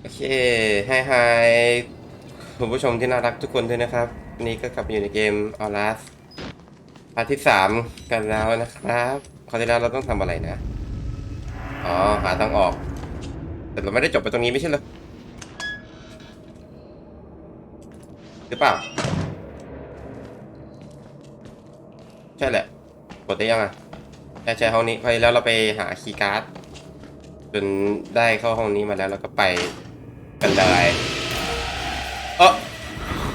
โอเคไฮไฮคุณผู้ชมที่น่ารักทุกคนด้วยนะครับนนี้ก็กลับอยู่ในเกม a l a s พาร์ทที่สามกันแล้วนะครับคราวที่แล้วเราต้องทำอะไรนะ อ๋อ หาทางออก แต่เราไม่ได้จบไปตรงนี้ไม่ใช่เหรอ หรือเปล่า ใช่แหละ กดได้ยังอะใช่ใช่ห้องนี้คราวที่แล้วเราไปหาคีย์การ์ดจนได้เข้าห้องนี้มาแล้ว แล้วก็ไป กันเลยเออ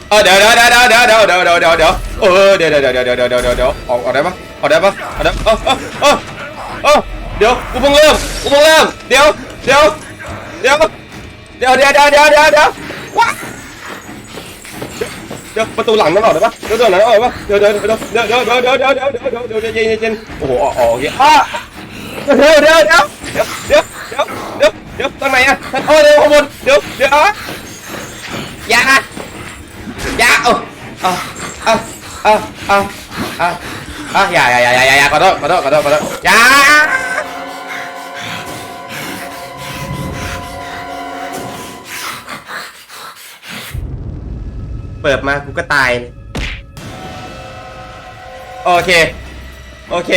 เออเดี๋ยวเดี๋ยวเดี๋ยวเดี๋ยวเดี๋ยวเดี๋ยวเดี๋ยวเดี๋ยวเดี๋ยวเออเดี๋ยวเดี๋ยวเดี๋ยวเดี๋ยวเดี๋ยวเดี๋ยวเดี๋ยวเดี๋ยวออกออกได้ปะออกได้ปะออกได้เออเออเออเดี๋ยวกูเพิ่งเริ่มกูเพิ่งเริ่มเดี๋ยวเดี๋ยวเดี๋ยวเดี๋ยวเดี๋ยวเดี๋ยวเดี๋ยวเดี๋ยวเดี๋ยวว้าเดี๋ยวประตูหลังนั่นออกได้ปะเดี๋ยวเดี๋ยวหลังออกได้ปะเดี๋ยวเดี๋ยวเดี๋ยวเดี๋ยวเดี๋ยวเดี๋ยวเดี๋ยวเดี๋ยวเดี๋ยวเดี๋ยวเดี๋ยวเดี๋ยวเย็นเย็นโอ้โหออกออกโอเคอะเดี๋ยวเดี๋ยวเดี๋ยวเดี๋ยวเดี๋ยวเดี๋ยวตรงไหนอะโอ้เดี๋ยวข้างบนเดี๋ยวเดี๋ยวอย่าอย่าเอาเอาเอาเอาเอาเอาเอาอย่าอย่าอย่าอย่าอย่าขอโทษขอโทษขอโทษขอโทษอย่าเปิดมากูก็ตาย โอเค โอเค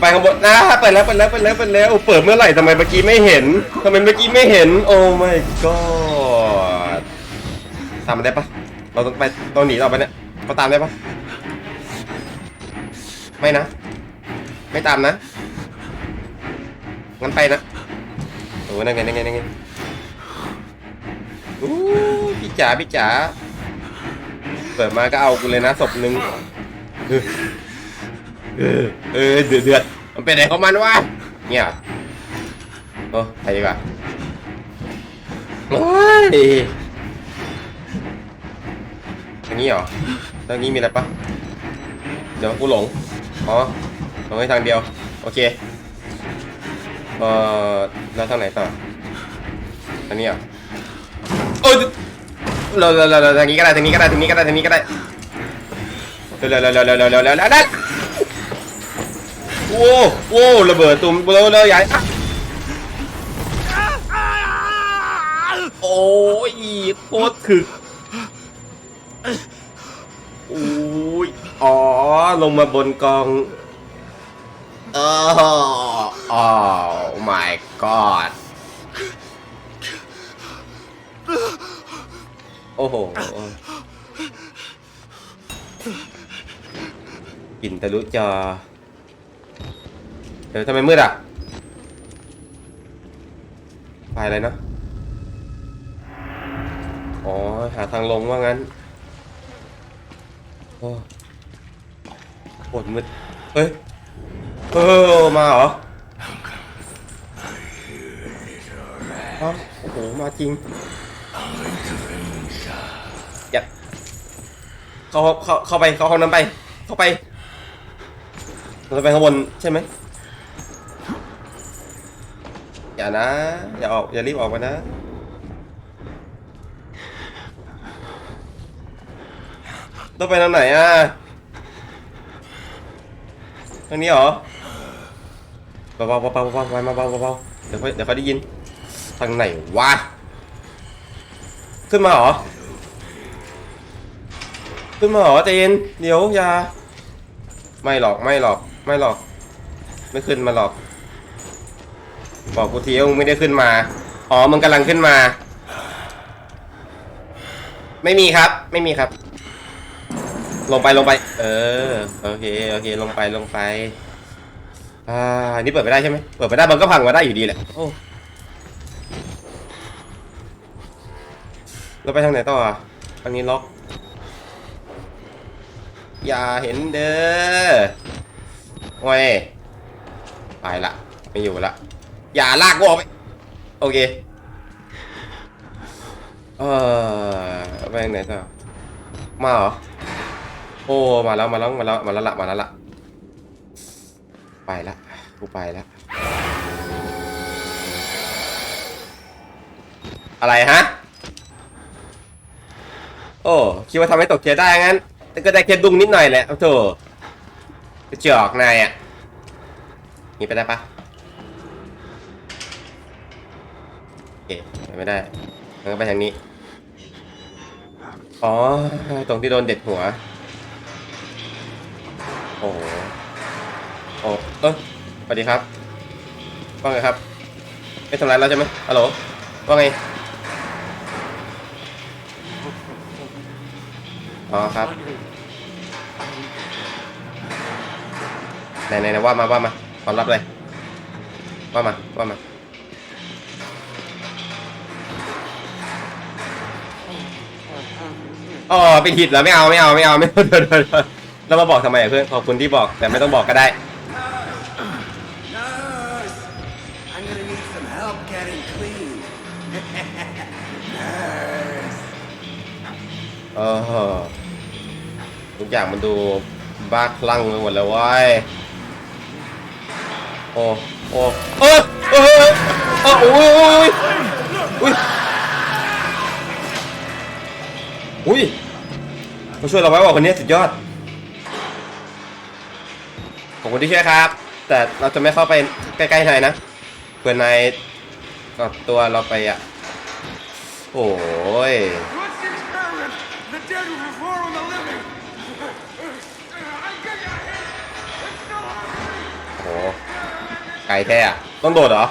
ไปข้างบนนะเปิดแล้วเปิดแล้วเปิดแล้วเปิดแล้วเปิดเมื่อไหร่ทำไมเมื่อกี้ไม่เห็นทำไมเมื่อกี้ไม่เห็น โอ้ my god ตามมาได้ปะเราต้องไปต้องหนีต่อไปเนี่ยเขาตามได้ปะไม่นะ ไม่ตามนะงั้นไปนะโอ้นั่นไงนั่นไงนั่นไงอู้พี่จ๋าพี่จ๋าเปิดมาก็เอากูเลยนะศพหนึ่ง เออเดือดเดือดมันเป็นไหนของมันวะเนี่ยโอ้ไปดีกว่าโอ้ยอังนี้เหรอตรงนี้มีอะไรปะเดี๋ยวกูหลง อ๋อหลงไปทางเดียว โอเค เออเราทางไหนต่ออังนี้เหรอโอ้ยเราเราเราทางนี้ก็ได้ทางนี้ก็ได้ทางนี้ก็ได้ทางนี้ก็ได้เร็วเร็วเร็วเร็วเร็วเร็วเร็ว โว้โว้ระเบิดตุ่มเลอเลยใหญ่โอ้ยโคตรถึกโอ้ยอ๋อ ลงมาบนกองเอออ๋อ my god โอ้โหกลิ่นทะลุจอ เดี๋ยวทำไมมืดอะไปอะไรเนาะอ๋อ หาทางลงว่างั้น โอ้ปวดมืด เฮ้ย เออ มาเหรออโอ้โห มาจริงอย่าเข้าเข้าเข้าไป เข้าห้องน้ำไป เข้าไปเราไปข้างบนใช่ไหม อย่านะ อย่าออก อย่ารีบออกมานะ ต้องไปทางไหนอะ ทางนี้เหรอ เบาๆเบาๆเบาๆไปมาเบาๆเบาๆเดี๋ยวค่อเดี๋ยวค่อได้ยิน ทางไหนวะ ขึ้นมาเหรอ ขึ้นมาเหรอใจเย็นเดี๋ยวอย่า ไม่หรอก ไม่หรอก ไม่หรอก ไม่ขึ้นมาหรอก บอกกูทีว่ามึงไม่ได้ขึ้นมา อ๋อ มึงกำลังขึ้นมา ไม่มีครับ ไม่มีครับ ลงไปลงไป เออ โอเค โอเค ลงไปลงไป อ่า นี่เปิดไม่ได้ใช่ไหม เปิดไม่ได้ มันก็พังมาได้อยู่ดีแหละ โอ้เราไปทางไหนต่ออะทางนี้ล็อก อย่าเห็นเด้อโอ้ยไปละ ไม่อยู่ละ อย่าลากกูออกไป โอเค เออไปไหนต่อมาเหรอ โอ้ มาแล้ว มาแล้ว มาแล้ว มาแล้วละมาแล้วละไปละ กูไปละ อะไรฮะ โอ้ คิดว่าทำให้ตกใจได้งั้น แต่ก็ได้แค่ดุ้งนิดหน่อยแหละโอ้โถกระจอกนายอะนี่ไปได้ปะ เคไปไม่ได้มันก็ไปทางนี้ อ๋อ ตรงที่โดนเด็ดหัว โอ้โหโอ้เออสวัสดีครับ ว่าไงครับ ไม่ทำร้ายเราใช่ไหมฮัลโหล ว่าไง อ๋อครับไหนไหนไหนว่ามาว่ามาความลับเลยว่ามาว่ามา อ๋อเป็นหิดเหรอไม่เอาไม่เอาไม่เอาไม่เอาเดี๋ยวเดี๋ยวเดี๋ยวเรามาบอกทำไมอะเพื่อนขอบคุณที่บอกแต่ไม่ต้องบอกก็ได้ Nurse! I'm gonna need some help getting clean. Nurse! เออทุกอย่างมันดูบ้าคลั่งไปหมดเลยเว้ยโอ้โอ้เออเออเออโอ้ยโอ้ยโอ้ยอุ้ย มาช่วยเราไว้ว่าคนนี้สุดยอด ขอบคุณที่ช่วยครับ แต่เราจะไม่เข้าไปใกล้ๆนายนะเพื่อนายกอดตัวเราไปอะ โอ้ย What's the experiment? The dead will reform the living! I got your head! It's still hurting! โอ้โหไกลแท้อะต้องโดดเหรอ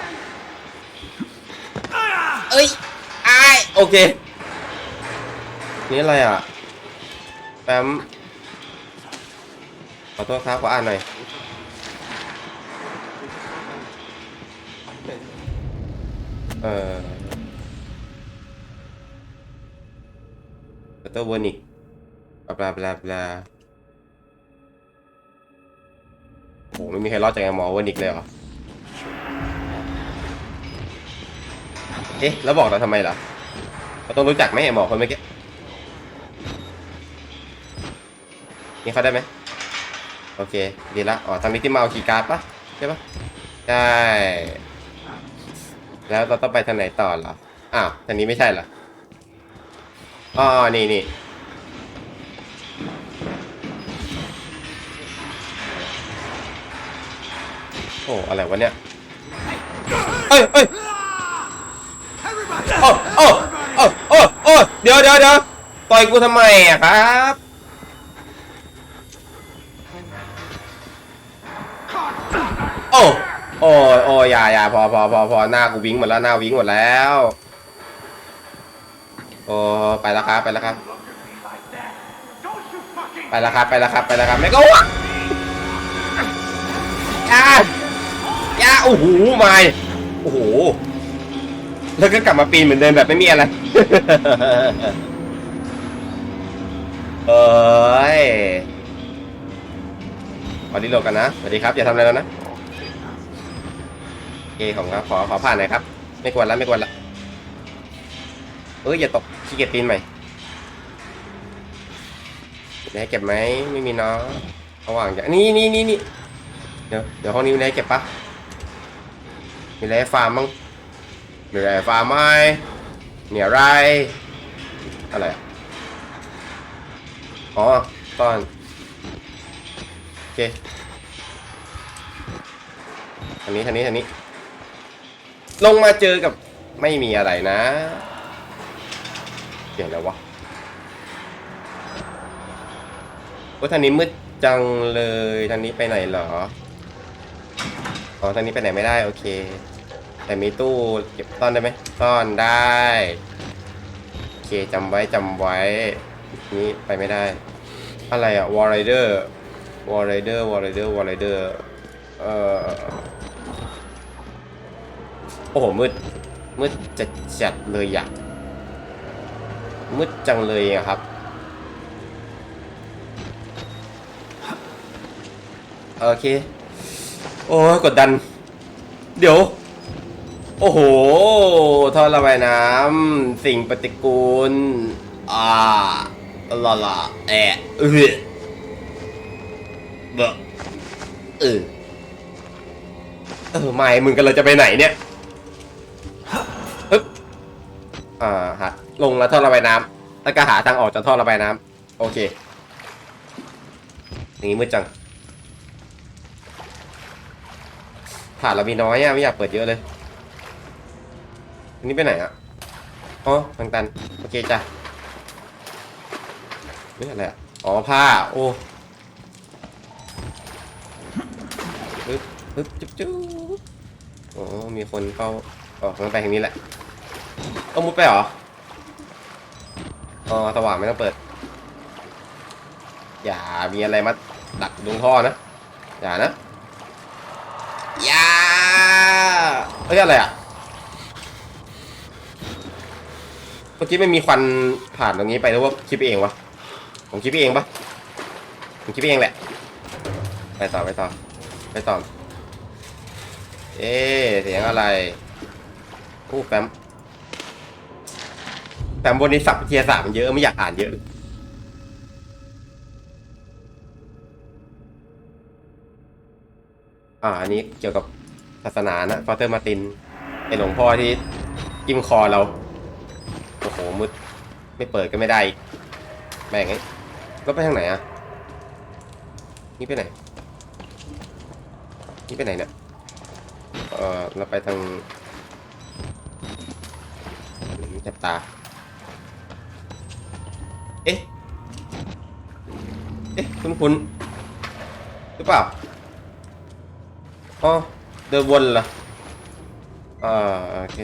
เอ้ยอายโอเค นี่อะไรอะ แปมขอโทษครับขออ่านหน่อยเอ่อตัววอนิกบลาบลาบลาโหไม่มีใครรอดจากไอ้หมอวอนิกเลยเหรอ เอ๊ะ แล้วบอกเราทำไมล่ะ เราต้องรู้จักไหมไอ้หมอคนเมื่อกี้ นี่เขาได้ไหมโอเค ดีละ อ๋อทางนี้ที่มาเอาคีย์การ์ดปะใช่ปะใช่ แล้วเราต้องไปทางไหนต่อเหรอ อ้าวทางนี้ไม่ใช่เหรอ อ๋อ นี่นี่โอ้ อะไรวะเนี่ย เอ้ยเอ้ยโอ้โอ้โอ้โอ้เดี๋ยวเดี๋ยวเดี๋ยวต่อยกูทำไมอะครับ โอ้โอ้โอ้อย่าอย่าพอพอพอพอหน้ากูวิ่งหมดแล้วหน้าวิ่งหมดแล้ว โอ้ไปแล้วครับไปแล้วครับ ไปแล้วครับไปแล้วครับไปแล้วครับไม่ก็วะยายาโอ้โหไม่โอ้โหแล้วก็กลับมาปีนเหมือนเดิมแบบไม่มีอะไรเอ้ยขอดีโหลดกันนะสวัสดีครับอย่าทำอะไรแล้วนะ โอเคของครับขอขอผ่านหน่อยครับ ไม่ควรละไม่ควรละเอ้ยอย่าตกขี้เกียจปีนใหม่ไรให้เก็บไหมไม่มีเนาะระหว่างอย่างนี่นี่นี่นี่เดี๋ยวเดี๋ยวห้องนี้มีอะไรเก็บปะมีอะไรฟาร์มมั้งมีอะไรฟาร์มไหมเนี่ยไรอะไรอ๋อตอนโอเคทางนี้ทางนี้ทางนี้ ลงมาเจอกับไม่มีอะไรนะเสียงอะไรวะว่าทางนี้มืดจังเลยทางนี้ไปไหนเหรอ อ๋อทางนี้ไปไหนไม่ได้ โอเค แต่มีตู้เก็บซ่อนได้ไหมซ่อนได้ โอเคจำไว้จำไว้ นี้ไปไม่ได้ อะไรอะวอลไรเดอร์วอลไรเดอร์วอลไรเดอร์วอลไรเดอร์เอ่อ โอ้โหมืดมืดจัดจัดเลยอะมืดจังเลยอะครับ โอเค โอ้กดดัน เดี๋ยว โอ้โหท่อระบายน้ำสิ่งปฏิกูล อ่าลาลาแอะเออเบอะเออเออไม่มึงกันเราจะไปไหนเนี่ย อ่าฮะลงแล้วท่อระบายน้ำแล้วก็หาทางออกจากท่อระบายน้ำโอเคอย่างนี้มืดจังถาดเรามีน้อยอะไม่อยากเปิดเยอะเลยอันนี้ไปไหนอะอ๋อทางตันโอเคจ้ะนี่อะไรอะอ๋อผ้าโอ้ปึ๊บจุ๊บจุ๊บโอ้มีคนเข้าออกทางไปทางนี้แหละ เอามุดไปเหรอ อ๋อสว่างไม่ต้องเปิด อย่ามีอะไรมาดักดุงท่อนะ อย่านะ อย่าเฮ้ยอะไรอะ เมื่อกี้ไม่มีควันผ่านตรงนี้ไปแล้วว่าคิดเองวะ ผมคิดเองปะผมคิดเองแหละ ไปต่อไปต่อไปต่อ เอ๊เสียงอะไรอู้แฟม แต่บนนี้ศัพท์วิทยาามันเยอะไม่อยากอ่านเยอะ อ่าอันนี้เกี่ยวกับศาสนานะฟาเตอร์มาตินไอหลวงพ่อที่กิมคอเรา โอ้โหมืดไม่เปิดก็ไม่ได้แม่งไงแล้ไปทางไหนอะนี่ไปไหน นี่ไปไหนเนี่ยเออเราไปทางจับตา เอ๊ะ เอ๊ะ คุณคุณหรือเปล่า อ๋อ เดินวนเหรออ่าโอเค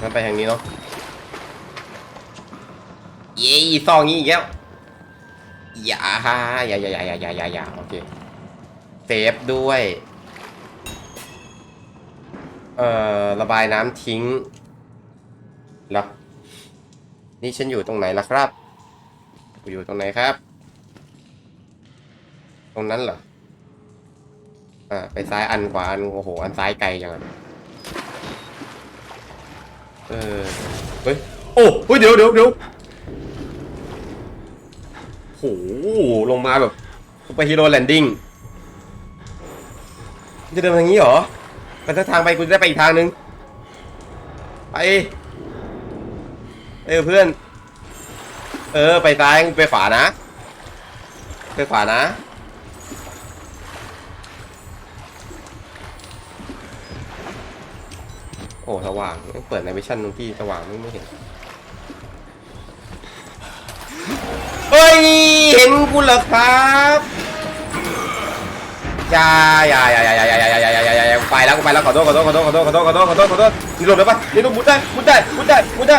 งั้นไปทางนี้เนาะ เย้ซองนี้อีกแล้วอย่าฮ่าอย่าอย่าอย่าอย่าอย่าอย่าหย่าโอเค เซฟด้วย เอ่อ ระบายน้ำทิ้งเหรอนี่ฉันอยู่ตรงไหนล่ะครับ กูอยู่ตรงไหนครับ ตรงนั้นเหรอ อ่า ไปซ้ายอันขวาอันโอ้โห อันซ้ายไกลจังเออ เฮ้ย โอ้เฮ้ยเดี๋ยวเดี๋ยวเดี๋ยวโห ลงมาแบบไปฮีโร่แลนดิ้ง จะเดินทางนี้เหรอไปทางไปกูจะได้ไปอีกทางนึง ไป เออเพื่อน เออ ไปซ้ายมึไปขวานะ ไปขวานะ โอ้สว่างเปิดในวิชั่นตรงที่สว่างไม่ไม่เห็น เฮ้ย เห็นกูเหรอครับอย่าย่าอย่าอย่าอยายายายายายไปแล้วไปแล้วขอโทษขอโทษขอโทษขอโทษขอโทษขอโทษขอโทษหลบได้ปะนี่หงบุดได้มุดได้มุดได้มุดได้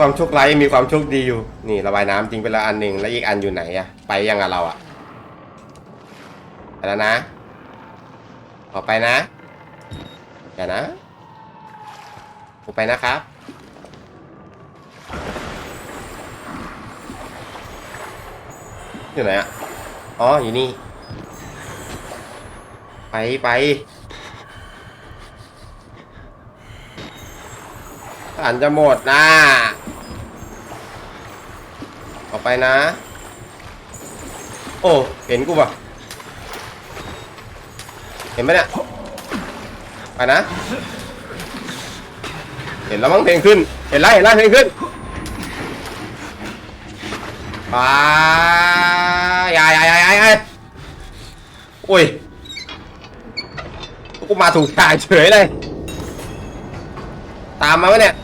ความโชคร้ายยังมีความโชคดีอยู่ นี่ระบายน้ำจริงไปแล้วอันหนึ่งแล้วอีกอันอยู่ไหนอะไปยังอะเราอะไปแล้วนะ ออกไปนะอย่านะออกไปนะครับ อยู่ไหนอะอ๋ออยู่นี่ ไปไป ฐานจะหมดนะออกไปนะ โอ้ เห็นกูปะเห็นไหมเนี่ย ไปนะ เห็นแล้วมั้งเพลงขึ้น เห็นแล้วเห็นแล้วเพลงขึ้นไปยายยายยายยายโอ้ย กูมาถูกทางเฉยเลย ตามมาไหมเนี่ย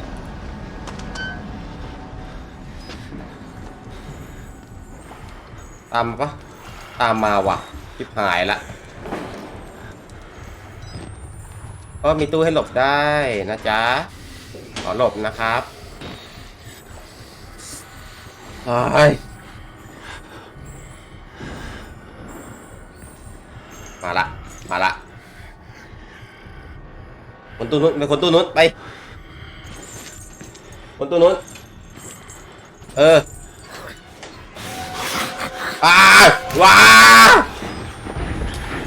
ตามปะตามมาว่ะชิบหายละก็มีตู้ให้หลบได้นะจ๊ะ ขอหลบนะครับไอ้ยมาละ มาละ คนตู้นู้นไปคนตู้นู้นไป คนตู้นู้น เออ อ้าว้าว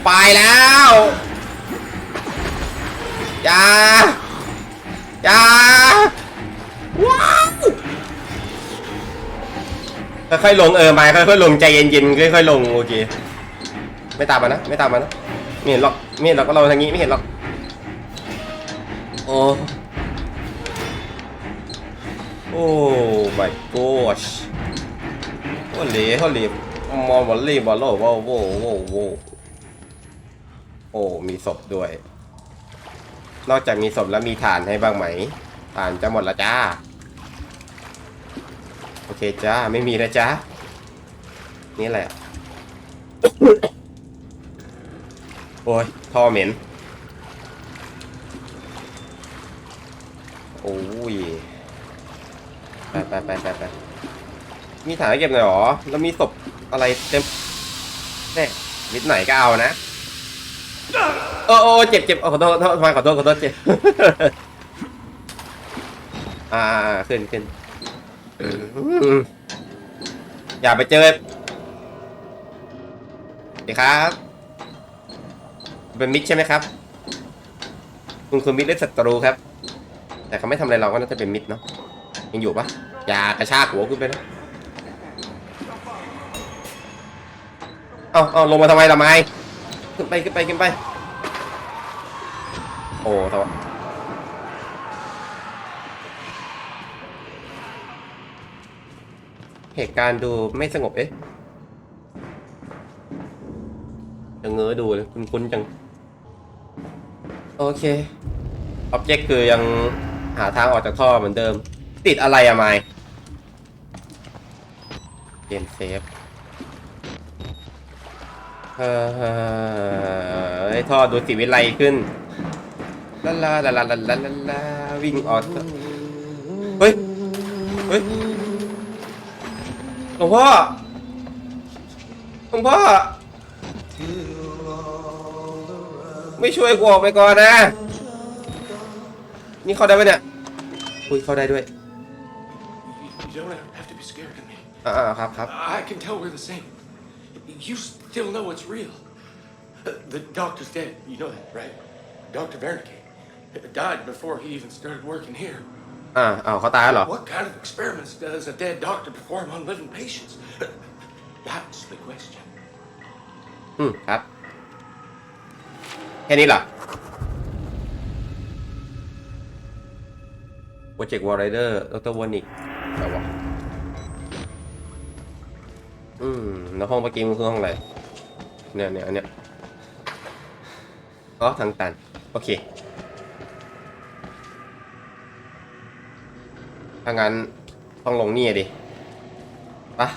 ไปแล้วอย่าอย่าว้าวค่อยๆลงเออไม่ค่อยๆลงใจเย็นๆค่อยๆลงโอเคไม่ตามมานะไม่ตามมานะไม่เห็นหรอกไม่เห็นหรอกก็เราทางนี้ไม่เห็นหรอกโอ้โอ้ my gosh โอ้เหล่โอ้เหล่ มองบอลลี่บอลโล่โว้โว้โว้โว้โอ้มีศพด้วย นอกจากมีศพแล้วมีฐานให้บ้างไหมฐานจะหมดละจ้า โอเคจ้า ไม่มีนะจ้านี่แหละ โอ้ยท่อเหม็น โอ้ย ไปไปไปไปไปมีฐานเก็บหน่อยหรอ แล้วมีศพ อะไรเต็มแน่นิดไหนก็เอานะโอ้โอ้เจ็บเจ็บขอโทษขอโทษขอโทษขอโทษเจ็บอ่าขึ้นขึ้นอย่าไปเจอดีครับ เป็นมิดใช่ไหมครับ คุณคือมิดหรือศัตรูครับ แต่เขาไม่ทำอะไรเราก็น่าจะเป็นมิดเนาะยังอยู่ปะอย่ากระชากหัวขึ้นไปนะ เอาเอาลงมาทำไมละไม่ขึ้นไปขึ้นไปขึ้นไป โอ้ทำไมเหตุการณ์ดูไม่สงบเอ๊ะจะเงื้อดูเลยคุ้นๆจัง โอเคออบเจกต์คือยังหาทางออกจากท่อเหมือนเดิม ติดอะไรอะไมเกมเซฟ เฮ้ยท่อดูสีวิไลขึ้นลาลาลาลาลาลาลาลาวิ่งออกเฮ้ย เฮ้ยหลวงพ่อหลวงพ่อ ไม่ช่วยกูออกไปก่อนนะ นี่เข้าได้ปะเนี่ยอุ้ยเข้าได้ด้วยอ่าครับครับ I can tell we're the same. You Still, know it's real. Uh, the doctor's dead. You know that, right? Dr. Wernicke uh, died before he even started working here. Uh, oh, what kind of experiments does a dead doctor perform on living patients? Uh, that's the question. Hmm, up. เนี่ยเนี่ยอันเนี้ยอ๋อทางตัน โอเค ถ้างั้นต้องลงนี่ดิปะ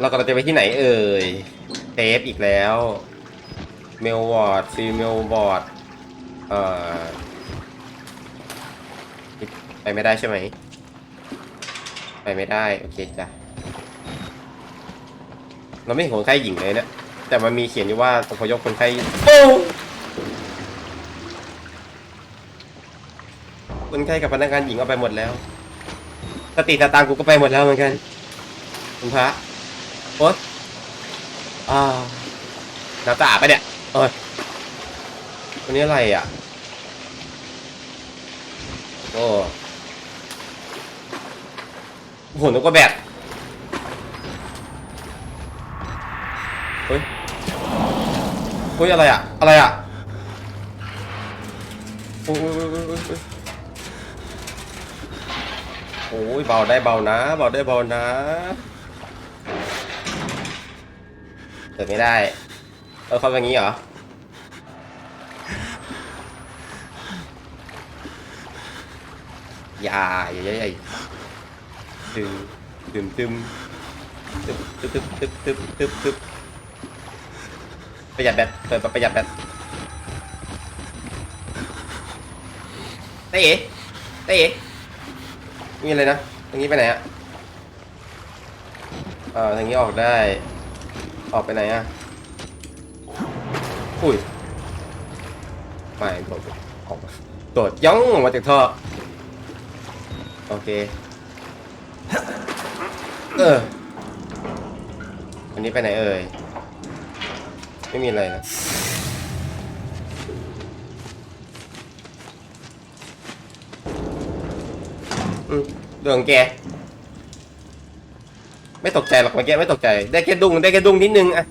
เรากำลังจะไปที่ไหนเอ่ยเทปอีกแล้ว เมลวอร์ดฟีเมลบอร์ดเอ่อ ไปไม่ได้ใช่ไหม ไปไม่ได้ โอเคจ้ะเราไม่เห็นคนไข้หญิงเลยนะ แต่มันมีเขียนอยู่ว่าอพยพคนไข้โอ้คนไข้กับพนักงานหญิงเอาไปหมดแล้ว สติสตางกูก็ไปหมดแล้วเหมือนกัน คุณพระโอ๊ยอ่าน้ำตาไปเนี่ยโอ้ยวันนี้อะไรอะ โอ้ โหนึกว่าแบตเฮ้ยเฮ้ยอะไรอะอะไรอะโอ้ยโอ้ยโอ้ยโอ้ยโอ้ยเบาได้เบานะเบาได้เบานะเปิดไม่ได้ เออเขาเป็นอย่างนี้เหรออย่าอย่าอย่า ตึงตึมตึมตึบตึบตึบตึบตึบตึบประหยัดแบตเปิดประหยัดแบตเต้เอ๋เต้เอ๋นี่เลยนะตรงนี้ไปไหนอะเอ่อทางนี้ออกได้ ออกไปไหนอะอุ้ยไม่โดดออกโดดย่องออกมาจากท่อโอเค เออ อันนี้ไปไหนเอ่ย ไม่มีอะไรนะอืมเรื่องแก ไม่ตกใจหรอกเมื่อกี้ไม่ตกใจ ได้แค่ดุ้งได้แค่ดุ้งนิดนึงอะ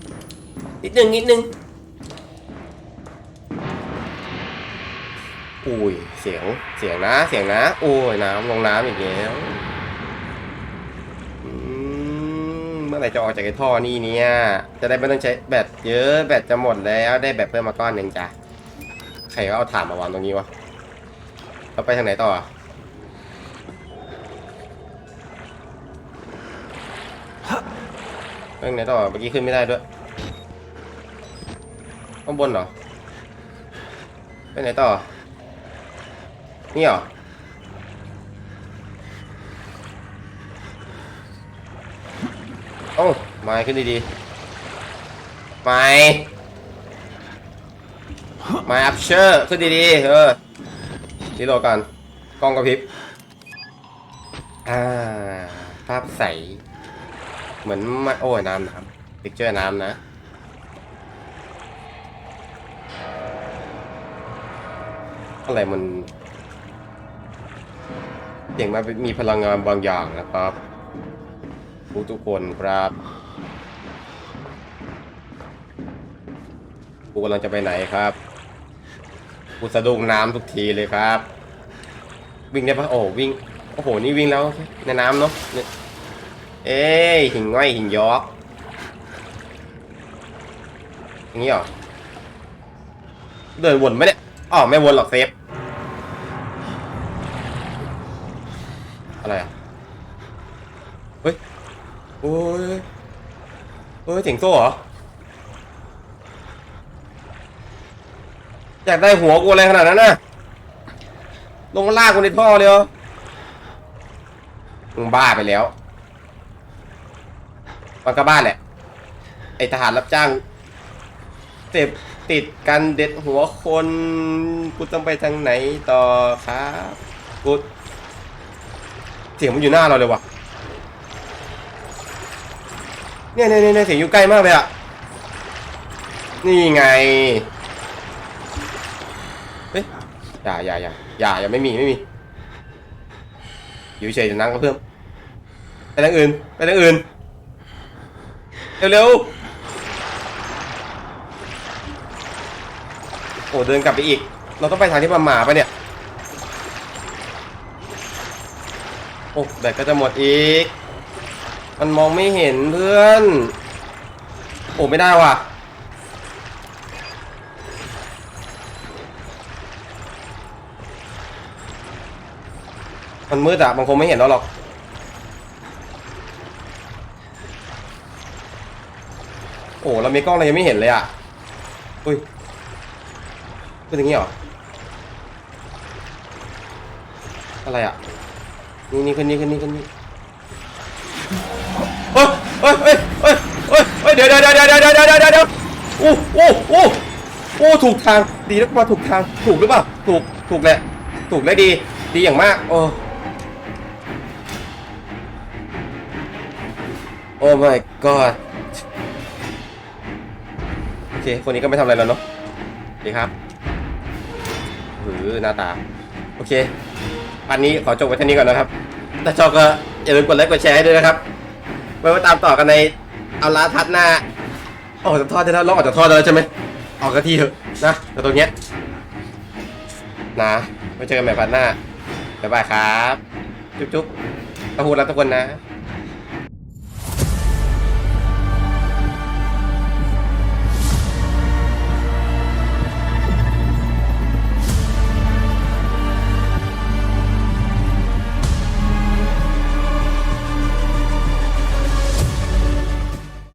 นิดนึงนิดนึงอุ้ยเสียงเสียงนะเสียงนะโอ้ยน้ำลงน้ำอีกแล้วอืมเมื่อ ไหร่จะออกจากไอ้ท่อนี่เนี่ย จะได้ไม่ต้องใช้แบตเยอะแบตจะหมดแล้วได้แบตเพิ่มมาก้อนหนึ่งจ้ะใครก็เอาถ่านมาวางตรงนี้วะเราไปทางไหนต่ออะเรื่องไหนต่อเมื่อกี้ขึ้นไม่ได้ด้วยข้างบนเหรอไปไหนต่อนี่เหรอ โอ้ไม้ขึ้นดีๆไม้ไม้อัพเชอร์ขึ้นดีๆเออดีโหลดกันกล้องกระพริบอ่าภาพใส เหมือนมาโอ้ยน้ำน้ำพิกเจอร์น้ำนะอะไรมันเสียงมันมีพลังงานบางอย่างนะครับ ทุกทุกคนครับกูกำลังจะไปไหนครับกูสะดุ้งน้ำทุกทีเลยครับ วิ่งได้ปะโอ้วิ่งโอ้โหนี่วิ่งแล้วในน้ำเนาะเอ้ยหินง่อยหินยอกอย่างนี้เหรอเดินวนไหมเนี่ยอ๋อไม่วนหรอกเซฟ อะไรอะ เฮ้ย โอ้ยเฮ้ยเสียงโซ่เหรอ อยากได้หัวกูอะไรขนาดนั้นน่ะ ลงมาลากกูในท่อเลยเหรอมึงบ้าไปแล้ว มันก็บ้าแหละ ไอทหารรับจ้างเสพติดกันเด็ดหัวคน กูต้องไปทางไหนต่อครับ กู เสียงมันอยู่หน้าเราเลยว่ะ เนี่ยเนี่ยเนี่ยเสียงอยู่ใกล้มากเลยอะนี่ไง เฮ้ยอย่าอย่าอย่าอย่าอย่าไม่มีไม่มี อยู่เฉยๆเดี๋ยวนั่งก็เพิ่ม ไปทางอื่น ไปทางอื่น เร็วๆ โอ้เดินกลับไปอีก เราต้องไปทางที่มาหมาปะเนี่ย โอ้แบตก็จะหมดอีก มันมองไม่เห็นเพื่อน โอ้ไม่ได้ว่ะ มันมืดอะมันคงไม่เห็นเราหรอก โอ้เรามีกล้องเรายังไม่เห็นเลยอะอุ้ยเป็นอย่างงี้เหรอ อะไรอะนี่นี่ขึ้นนี่ขึ้นนี่ขึ้นนี่ ฮ้ยเฮ้ยเฮ้ยเฮ้ยเฮ้ยเดี๋ยวเดี๋ยวเดี๋ยวเดี๋ยวเดี๋เดี๋เดี๋ยอ้โอู้อู้อ้ถูกทางดีแล้มาถูกทางถูกหรือเปล่าถูกถูกแหละถูกและดีดีอย่างมากโอ้โอ้ my god โอเคคนนี้ก็ไม่ทำอะไรแล้วเนาะดีครับหือหน้าตา โอเคอันนี้ขอจบไว้เท่านี้ก่อนนะครับถ้าชอบก็อย่าลืมกดไลค์กดแชร์ให้ด้วยนะครับ ไว้มาตามต่อกันในเอาลาทัดหน้าออกจากท่อได้แล้วลองออกจากท่อได้แล้วใช่ไหมออกกันทีเถอะนะแต่ตรงเนี้ยนะไว้เจอกันใหม่พันหน้าบ๊ายบายครับ จุ๊บๆขอบคุณรักทุกคนนะ